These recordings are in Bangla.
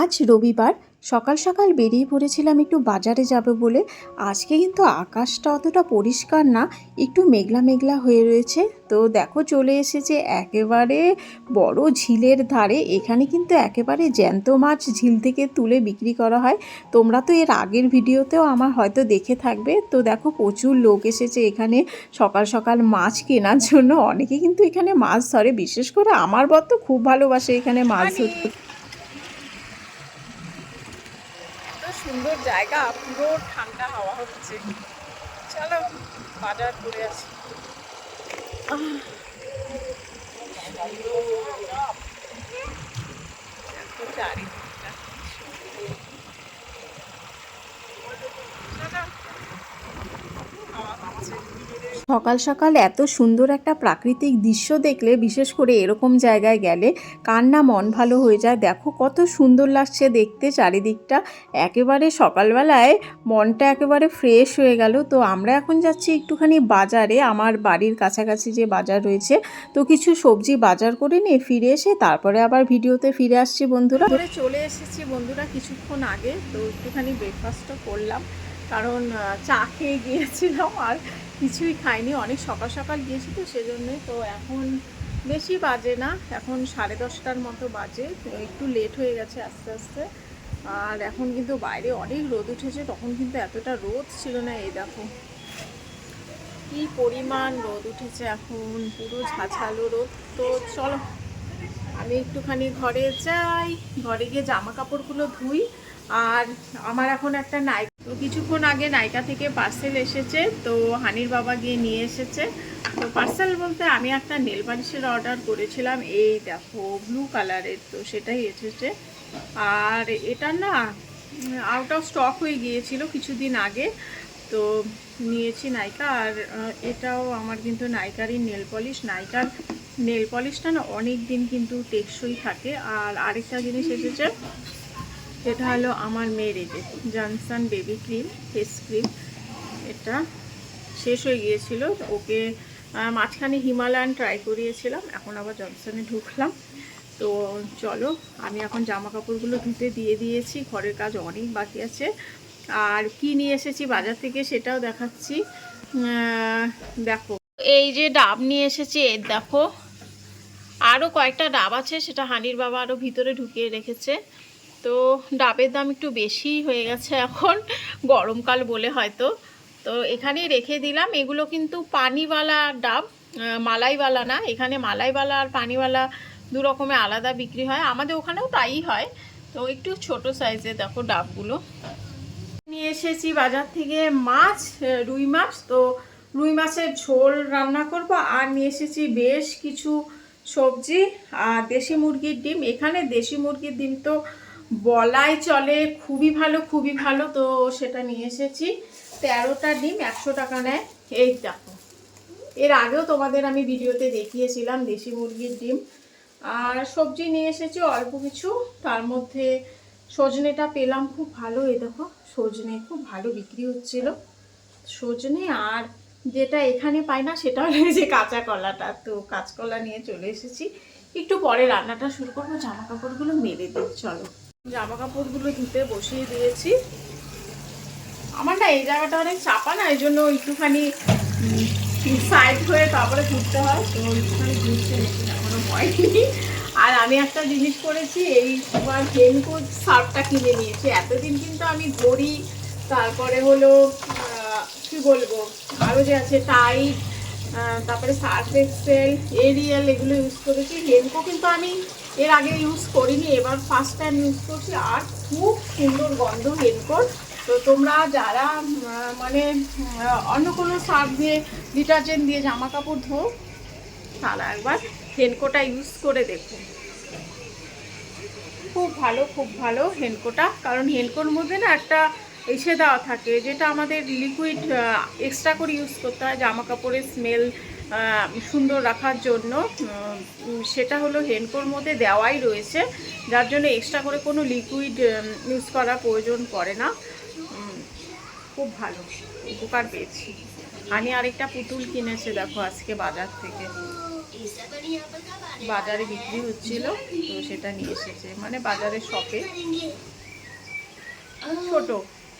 আজ রবিবার সকাল সকাল বেরিয়ে পড়েছিলাম একটু বাজারে যাব বলে। আজকে কিন্তু আকাশটা অতটা পরিষ্কার না, একটু মেঘলা মেঘলা হয়ে রয়েছে। তো দেখো চলে এসেছে একেবারে বড় ঝিলের ধারে। এখানে কিন্তু একেবারে জ্যান্ত মাছ ঝিল থেকে তুলে বিক্রি করা হয়। তোমরা তো এর আগের ভিডিওতেও আমার হয়তো দেখে থাকবে। তো দেখো প্রচুর লোক এসেছে এখানে সকাল সকাল মাছ কেনার জন্য। অনেকে কিন্তু এখানে মাছ ধরে। বিশেষ করে আমার বর তো খুব ভালোবাসে এখানে মাছ ধরতে এত সুন্দর জায়গা পুরো ঠান্ডা হাওয়া হচ্ছে। চলো বাজার করে আসি। আহ, এত চারিদিকটা সুন্দর। চলো, হাওয়া খাচ্ছে। সকাল সকাল এত সুন্দর একটা প্রাকৃতিক দৃশ্য দেখলে, বিশেষ করে এরকম জায়গায় গেলে কার না মন ভালো হয়ে যায়। দেখো কত সুন্দর লাগছে দেখতে চারিদিকটা। একেবারে সকালবেলায় মনটা একেবারে ফ্রেশ হয়ে গেল। তো আমরা এখন যাচ্ছি একটুখানি বাজারে। আমার বাড়ির কাছাকাছি যে বাজার রয়েছে, তো কিছু সবজি বাজার করে নিয়ে ফিরে এসে তারপরে আবার ভিডিওতে ফিরে আসছি বন্ধুরা। চলে এসেছি বন্ধুরা কিছুক্ষণ আগে, তো একটুখানি ব্রেকফাস্টও করলাম। কারণ চা খেয়ে গিয়েছিলাম আর কিছুই খাইনি, অনেক সকাল সকাল গিয়েছি তো, সেজন্যই তো এখন বেশি বাজে না, এখন সাড়ে দশটার মতো বাজে একটু লেট হয়ে গেছে আস্তে আস্তে। আর এখন কিন্তু বাইরে অনেক রোদ উঠেছে, তখন কিন্তু এতটা রোদ ছিল না, এই দেখো। কি পরিমাণ রোদ উঠেছে এখন, পুরো ঝাঝালো রোদ। তো চলো, আমি একটুখানি ঘরে যাই, ঘরে গিয়ে জামা কাপড়গুলো ধুই, আর আমার এখন একটা নাইকা তো কিছুক্ষণ আগে নাইকা থেকে পার্সেল এসেছে, তো হানির বাবা গিয়ে নিয়ে এসেছে। তো পার্সেল বলতে আমি একটা নেল পালিশের অর্ডার করেছিলাম, এই দেখো, ব্লু কালারের, তো সেটাই এসেছে। আর এটা না আউট অফ স্টক হয়ে গিয়েছিল কিছুদিন আগে, তো নিয়েছি নাইকা আর এটাও আমার কিন্তু নাইকারই নেল পলিশ। নাইকার নেল পলিশটা না অনেক দিন কিন্তু টেকসই থাকে। আর আরেকটা জিনিস এসেছে এটা হলো আমার মেয়ের যে Johnson baby cream face cream এটা শেষ হয়ে গিয়েছিল। ওকে মাঝখানে হিমালয়ান ট্রাই করিয়েছিলাম, এখন আবার জনসনে ঢুকলাম। তো চলো, আমি এখন জামা কাপড়গুলো ধুতে দিয়ে দিয়েছি, ঘরের কাজ অনেক বাকি আছে। আর কি নিয়ে এসেছি বাজার থেকে সেটাও দেখাচ্ছি। দেখো, এই যে ডাব নিয়ে এসেছি দেখো। আরও কয়েকটা ডাব আছে, সেটা হানির বাবা আরও ভিতরে ঢুকিয়ে রেখেছে। তো ডাবের দাম একটু বেশি হয়ে গেছে এখন, গরমকাল বলে হয়তো। তো এখানে রেখে দিলাম। এগুলো কিন্তু পানিওয়ালা ডাব মালাইওয়ালা না। এখানে মালাইওয়ালা আর পানিওয়ালা দু রকমের আলাদা বিক্রি হয়। আমাদের ওখানেও তাই হয়। তো একটু ছোট সাইজের দেখো ডাবগুলো। নিয়ে এসেছি বাজার থেকে মাছ রুই মাছ। তো রুই মাছের ঝোল রান্না করব আর নিয়ে এসেছি বেশ কিছু সবজি আর দেশি মুরগির ডিম। এখানে দেশি মুরগির ডিম তো বলাই চলে, খুবই ভালো খুবই ভালো। তো সেটা নিয়ে এসেছি। তেরোটা ডিম, একশো টাকা নেয়। এই দেখো। এর আগেও তোমাদের আমি ভিডিওতে দেখিয়েছিলাম দেশি মুরগির ডিম। আর সবজি নিয়ে এসেছি অল্প কিছু। তার মধ্যে সজনেটা পেলাম খুব ভালো। এই দেখো, সজনে খুব ভালো বিক্রি হচ্ছিল। সজনে আর যেটা এখানে পাই না, সেটা হলো যে কাঁচা কলাটা। তো কাঁচকলা নিয়ে চলে এসেছি। একটু পরে রান্নাটা শুরু করব। জামা কাপড়গুলো মেলে দিই, চলো। জামা কাপড়গুলো ধুতে বসিয়ে দিয়েছি। আমার না এই জায়গাটা অনেক চাপা না, এই জন্য একটুখানি সাইড হয়ে তারপরে ঘুরতে হয়। তো একটুখানি ঘুরতে নিচ্ছি এখনও হয়নি আর আমি একটা জিনিস করেছি, এই তোমার হেনকোট সার্ফটা কিনে নিয়েছি। এতদিন কিন্তু আমি ঘড়ি তারপরে হলো কি বলব, আরও যে আছে টাইট তারপরে সার্ফ এক্সেল, এরিয়াল এগুলো ইউজ করেছি। হেনকো কিন্তু আমি এর আগে ইউজ করিনি, এবার ফার্স্ট টাইম ইউজ করছি, আর খুব সুন্দর গন্ধ হেনকোর তো তোমরা যারা মানে অন্য কোনো সার্ফ দিয়ে ডিটারজেন্ট দিয়ে জামা কাপড় ধো, তারা একবার হেনকোটা ইউজ করে দেখো। খুব ভালো খুব ভালো হেনকোটা কারণ হেনকোর মধ্যে না একটা এসে দেওয়া থাকে, যেটা আমাদের লিকুইড এক্সট্রা করে ইউজ করতে হয় জামা কাপড়ের স্মেল সুন্দর রাখার জন্য সেটা হলো হেনকোর মধ্যে দেওয়াই রয়েছে, যার জন্য এক্সট্রা করে কোনো লিকুইড ইউজ করা প্রয়োজন পড়ে না। খুব ভালো, উপকার পেয়েছি। আমি আরেকটা পুতুল কিনেছে, দেখো, আজকে বাজার থেকে। বাজারে বিক্রি হচ্ছিল, তো সেটা নিয়ে এসেছে। মানে বাজারের শপে ছোট।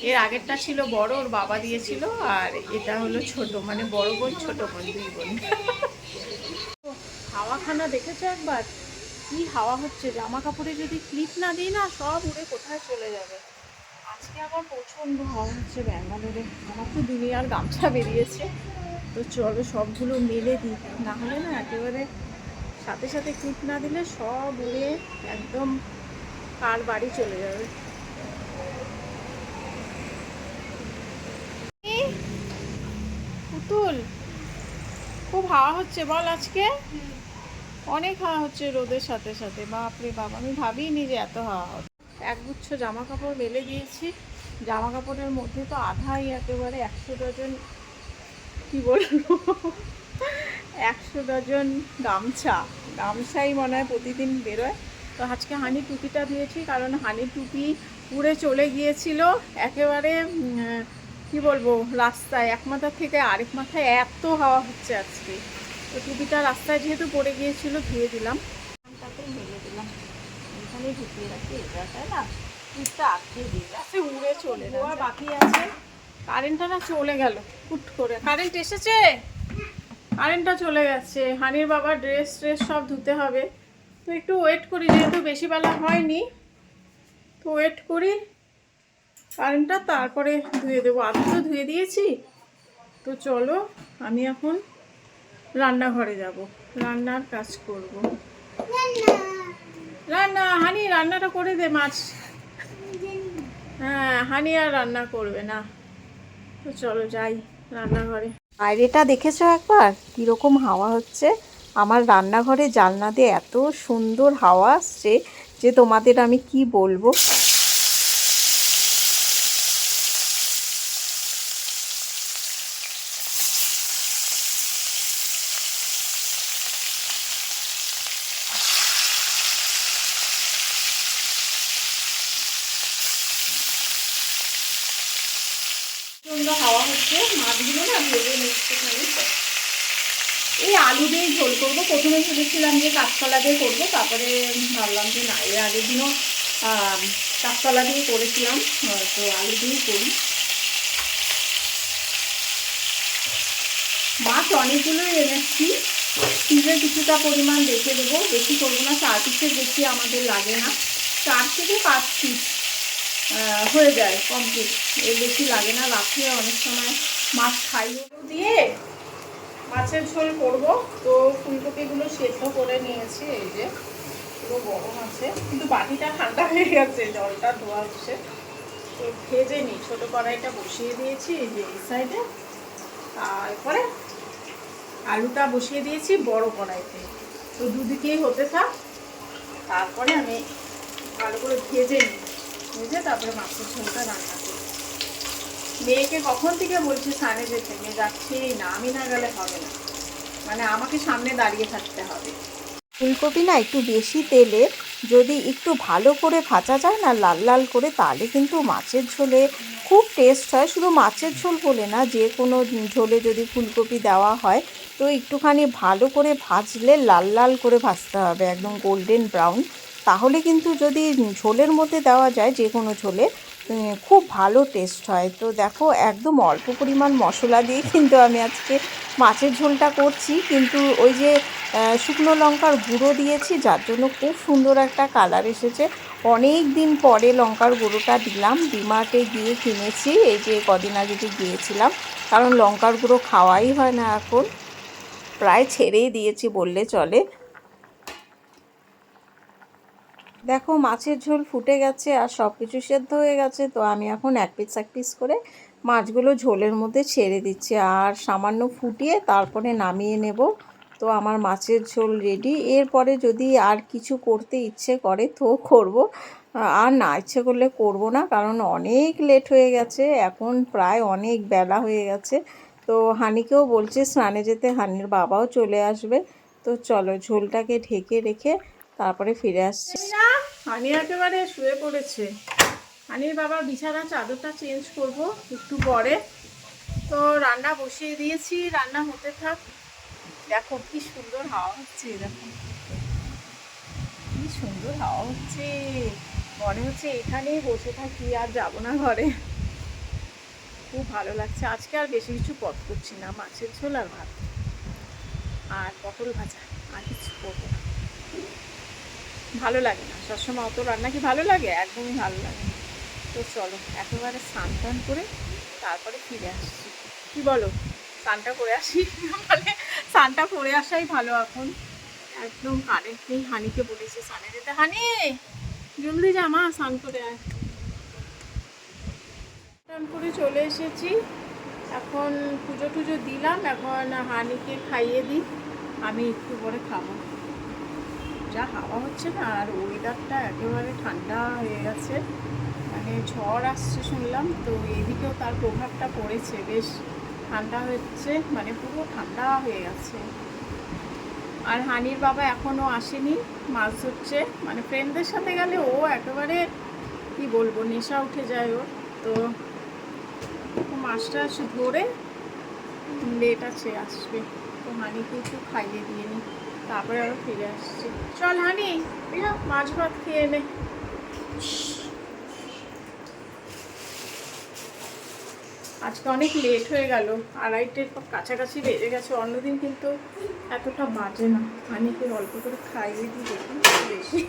এর আগেরটা ছিল বড়, ওর বাবা দিয়েছিল, আর এটা হলো ছোট মানে বড় বোন, ছোট বোন, দুই বোন। হাওয়াখানা দেখেছ একবার? কি হাওয়া হচ্ছে? জামা কাপড়ে যদি ক্লিপ না দিই না, সব উড়ে কোথায় চলে যাবে? আজকে আবার প্রচণ্ড হাওয়া হচ্ছে ব্যাঙ্গালোরে। আমার তো দুনিয়ার গামছা বেরিয়েছে। তো চলো সবগুলো মেলে দিই। না হলে না একেবারে সাথে সাথে ক্লিপ না দিলে সব উড়ে একদম কার বাড়ি চলে যাবে। পুতুল খুব হাওয়া হচ্ছে, বল আজকে? অনেক হাওয়া হচ্ছে রোদের সাথে সাথে, বাপরে বাপ, আমি ভাবিনি যে এত হাওয়া হবে। একগুচ্ছ জামা কাপড় মেলে দিয়েছি। জামা কাপড়ের মধ্যে তো আধাই একেবারে একশো ডজন, কি বলব? একশো ডজন গামছা। গামছাই মনে হয় প্রতিদিন বেরোয়। তো আজকে হানি টুপিটা দিয়েছি, কারণ হানি টুপি উড়ে চলে গিয়েছিল। একেবারে কি বলব রাস্তায় এক মাথা থেকে আরেক মাথায় এত হাওয়া হচ্ছে আজকে। তো টুপিটা রাস্তায় যেহেতু পড়ে গিয়েছিল ধুয়ে দিলাম। মেলে দিলাম। এখানে ঢুকিয়ে রাখি এটা না টুপটা আটকে দিয়ে যাচ্ছে উড়ে চলে বাকি আছে। কারেন্টটা না চলে গেল হুট করে। কারেন্ট এসেছে? কারেন্টটা চলে গেছে। হানির বাবার ড্রেস ট্রেস সব ধুতে হবে। তো একটু ওয়েট করি যেহেতু বেশি বেলা হয়নি তো ওয়েট করি। কারেন্টটা তারপরে ধুয়ে দেবো। আমি তো ধুয়ে দিয়েছি। তো চলো, আমি এখন রান্নাঘরে যাব। রান্নার কাজ করব। রান্না, হানি রান্নাটা করে দে মাছ। হ্যাঁ হানি আর রান্না করবে না। তো চলো যাই রান্নাঘরে। বাইরেটা দেখেছ একবার? কীরকম হাওয়া হচ্ছে? আমার রান্নাঘরে জানলা দিয়ে এত সুন্দর হাওয়া আসছে যে তোমাদের আমি কি বলব প্রচণ্ড হাওয়া হচ্ছে মাছগুলো না ভেজে নিচ্ছে খালি এই আলু দিয়েই ঝোল করব। প্রথমে ভেবেছিলাম যে কাঁচকলা দিয়ে করব, তারপরে ভাবলাম যে না, এর আগের দিনও কাঁচকলা দিয়ে করেছিলাম তো আলু দিয়েই করি। মাছ অনেকগুলোই এনেছি। ফ্রিজে কিছুটা পরিমাণ রেখে দেবো, বেশি করব না, চার পিসের বেশি আমাদের লাগে না। চার থেকে পাঁচ পিস হয়ে যায় কমপ্লিট এর বেশি লাগে না, রাত্রে অনেক সময় মাছ খাই দিয়ে মাছের ঝোল করব। তো ফুলকপিগুলো সেদ্ধ করে নিয়েছি, এই যে পুরো গরম আছে। কিন্তু বাটিটা ঠান্ডা হয়ে গেছে, জলটা ধোয়া হচ্ছে। তো ভেজে নিই। ছোটো কড়াইটা বসিয়ে দিয়েছি, এই যে এই সাইডে। তারপরে আলুটা বসিয়ে দিয়েছি বড় কড়াইতে। তো দুদিকেই হতে থাক। তারপরে আমি ভালো করে ভেজে নিই। ভেজে তারপরে মাছের ঝোলটা রান্না মেয়েকে কখন থেকে বলছি স্নানে যেতে? মেয়ে যাচ্ছেই না, আমি না গেলে হবে না। মানে আমাকে সামনে দাঁড়িয়ে থাকতে হবে। ফুলকপি না একটু বেশি তেলে, যদি একটু ভালো করে ভাজা যায় না, লাল লাল করে, তাহলে কিন্তু মাছের ঝোলে খুব টেস্ট হয়। শুধু মাছের ঝোল বলে না, যে কোনো ঝোলে যদি ফুলকপি দেওয়া হয়, তো একটুখানি ভালো করে ভাজলে লাল লাল করে ভাজতে হবে, একদম গোল্ডেন ব্রাউন তাহলে কিন্তু যদি ঝোলের মধ্যে দেওয়া যায়, যে কোনো ঝোলে খুব ভালো টেস্ট হয়। তো দেখো, একদম অল্প পরিমাণ মশলা দিয়ে কিন্তু আমি আজকে মাছের ঝোলটা করছি। কিন্তু ওই যে শুকনো লঙ্কার গুঁড়ো দিয়েছি, যার জন্য খুব সুন্দর একটা কালার এসেছে। অনেক দিন পরে লঙ্কার গুঁড়োটা দিলাম। ডিমার্টে গিয়ে কিনেছি, এই যে কদিন আগে যে গিয়েছিলাম। কারণ লঙ্কার গুঁড়ো খাওয়াই হয় না এখন। প্রায় ছেড়েই দিয়েছি বললে চলে। দেখো, মাছের ঝোল ফুটে গেছে আর সব কিছু সেদ্ধ হয়ে গেছে, তো আমি এখন এক পিস এক পিস করে মাছগুলো ঝোলের মধ্যে ছেড়ে দিচ্ছি আর সামান্য ফুটিয়ে তারপরে নামিয়ে নেব। তো আমার মাছের ঝোল রেডি এরপরে যদি আর কিছু করতে ইচ্ছে করে তো করব। আর না ইচ্ছে করলে করব না, কারণ অনেক লেট হয়ে গেছে, এখন প্রায় অনেক বেলা হয়ে গেছে। তো হানিকেও বলছে, স্নানে যেতে হানির বাবাও চলে আসবে। তো চলো ঝোলটাকে ঢেকে রেখে তারপরে ফিরে আসছি। হানি একেবারে শুয়ে পড়েছে। হানির বাবা বিছানা, চাদরটা চেঞ্জ করব একটু পরে। তো রান্না বসিয়ে দিয়েছি, রান্না হতে থাক। দেখো কি সুন্দর হাওয়া হচ্ছে, দেখো। কি সুন্দর হাওয়া হচ্ছে। মনে হচ্ছে এখানেই বসে থাকি, আর যাব না ঘরে। খুব ভালো লাগছে। আজকে আর বেশি কিছু পথ করছি না, মাছের ঝোল আর ভাত। আর পটল ভাজা, আর কিছু করব। ভালো লাগে না। সবসময় অত রান্না কি ভালো লাগে? একদমই ভালো লাগে তো চলো, একেবারে স্নান টান করে তারপরে ফিরে আসছি। কি বলো? স্নানটা করে আসি? মানে স্নানটা করে আসাই ভালো এখন। একদম কারেন্ট নেই, হানিকে বলেছি স্নানে যেতে। হানি! জলদি যা মা, স্নান করে আয়। স্নান করে চলে এসেছি। এখন পুজো টুজো দিলাম। এখন হানিকে খাইয়ে দিই। আমি একটু পরে খাব। যা হাওয়া হচ্ছে না, আর ওয়েদারটা একেবারে ঠান্ডা হয়ে গেছে। মানে ঝড় আসছে শুনলাম, তো এদিকেও তার প্রভাবটা পড়েছে, বেশ ঠান্ডা হচ্ছে মানে পুরো ঠান্ডা হয়ে গেছে। আর হানির বাবা এখনও আসেনি, মাছ ধরছে। মানে ফ্রেন্ডদের সাথে গেলে ও একেবারে, কি বলব, নেশা উঠে যায় ওর। তো মাছটা ধরে লেট আছে, আসবে। তো হানিকে একটু খাইয়ে দিয়ে নি। তারপরে আবার ফিরে আসছি। চল হানি মাছ ভাত খেয়ে নে। আজকে অনেক লেট হয়ে গেল, আড়াইটের কাছাকাছি বেজে গেছে, অন্যদিন কিন্তু এতটা বাজে না। হানিকে অল্প করে খাইয়ে দিই, দেখুন, বেশি।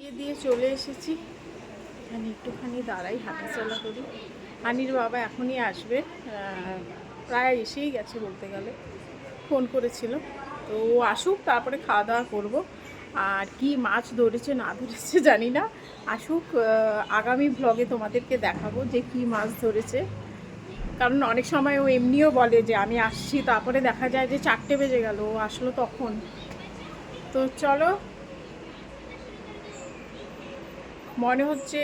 খাইয়ে দিয়ে চলে এসেছি। এখানে একটুখানি দাঁড়াই, হাঁটাচলা করি। হানির বাবা এখনই আসবে। প্রায় এসেই গেছে বলতে গেলে। ফোন করেছিল। তো ও আসুক, তারপরে খাওয়া দাওয়া করব। আর কি মাছ ধরেছে, না ধরেছে জানি না। আসুক আগামী ভ্লগে তোমাদেরকে দেখাবো যে কি মাছ ধরেছে। কারণ অনেক সময় ও এমনিও বলে যে, আমি আসছি। তারপরে দেখা যায় যে চারটে বেজে গেল, ও আসলো তখন। তো চলো মনে হচ্ছে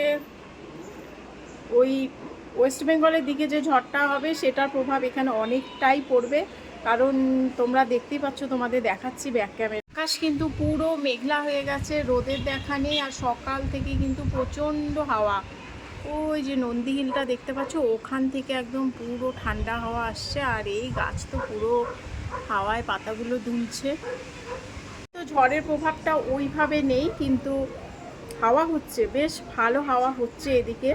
ওই ওয়েস্ট বেঙ্গলের দিকে যে ঝড়টা হবে, সেটার প্রভাব এখানে অনেকটাই পড়বে। কারণ তোমরা দেখতেই পাচ্ছ, তোমাদের দেখাচ্ছি ব্যাক ক্যামেরা আকাশ কিন্তু পুরো মেঘলা হয়ে গেছে, রোদের দেখা নেই, আর সকাল থেকে কিন্তু প্রচণ্ড হাওয়া। ওই যে নন্দী হিলটা দেখতে পাচ্ছ, ওখান থেকে একদম পুরো ঠান্ডা হাওয়া আসছে, আর এই গাছ তো পুরো হাওয়ায় পাতাগুলো দুলছে। তো ঝড়ের প্রভাবটা ওইভাবে নেই, কিন্তু হাওয়া হচ্ছে, বেশ ভালো হাওয়া হচ্ছে এদিকে।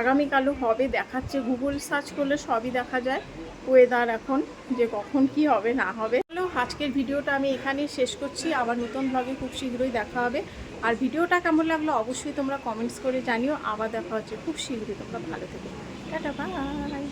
আগামীকালও হবে, দেখাচ্ছে। গুগল সার্চ করলে সবই দেখা যায়। ওয়েদার এখন যে কখন কি হবে, না হবে। হলো আজকের ভিডিওটা আমি এখানেই শেষ করছি। আবার নতুন ব্লগে খুব শীঘ্রই দেখা হবে। আর ভিডিওটা কেমন লাগল অবশ্যই তোমরা কমেন্টস করে জানিও। আবার দেখা হচ্ছে খুব শীঘ্রই। তোমরা ভালো থেকো। Tata bye